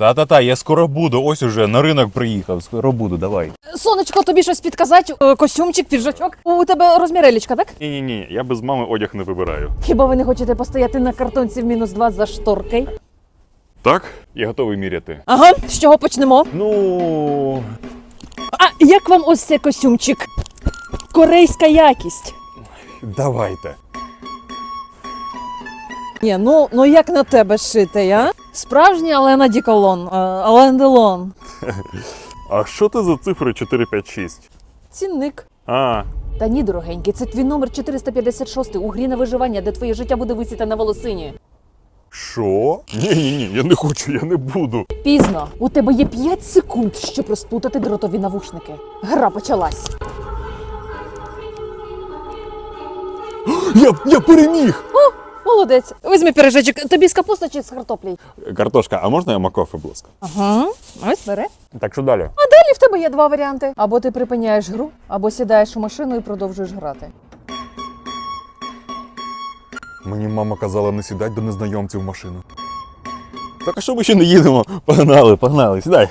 Та-та-та, я скоро буду. Ось уже на ринок приїхав. Скоро буду, давай. Сонечко, тобі щось підказати? Е, Костюмчик, піджачок. У тебе розмір елічка, так? Ні, ні, ні, я без мами одяг не вибираю. Хіба ви не хочете постояти на картонці в мінус два за шторкою? Так? Я готовий міряти. Ага, з чого почнемо? Ну. А як вам ось цей костюмчик? Корейська якість. Давайте. Ні, ну, ну як на тебе шитий, а? Справжній Алена Діколон, е, Ален Делон. А що це за цифри 456? Цінник. А, Та ні, дорогенький, це твій номер 456 у грі на виживання, де твоє життя буде висіти на волосині. що? Ні, ні, ні, я не хочу, я не буду. Пізно. У тебе є 5 секунд, щоб розплутати дротові навушники. Гра почалась. Я, я переміг! Молодець. Візьми пиріжечок. Тобі з капуста чи з картоплею? Картошка, а можна я макофе, будь ласка? Ага. Ось бери. Так що далі? А далі в тебе є два варіанти: або ти припиняєш гру, або сідаєш у машину і продовжуєш грати. Мені мама казала не сідати до незнайомців в машину. Так а що ми ще не їдемо? Погнали, погнали, сідай.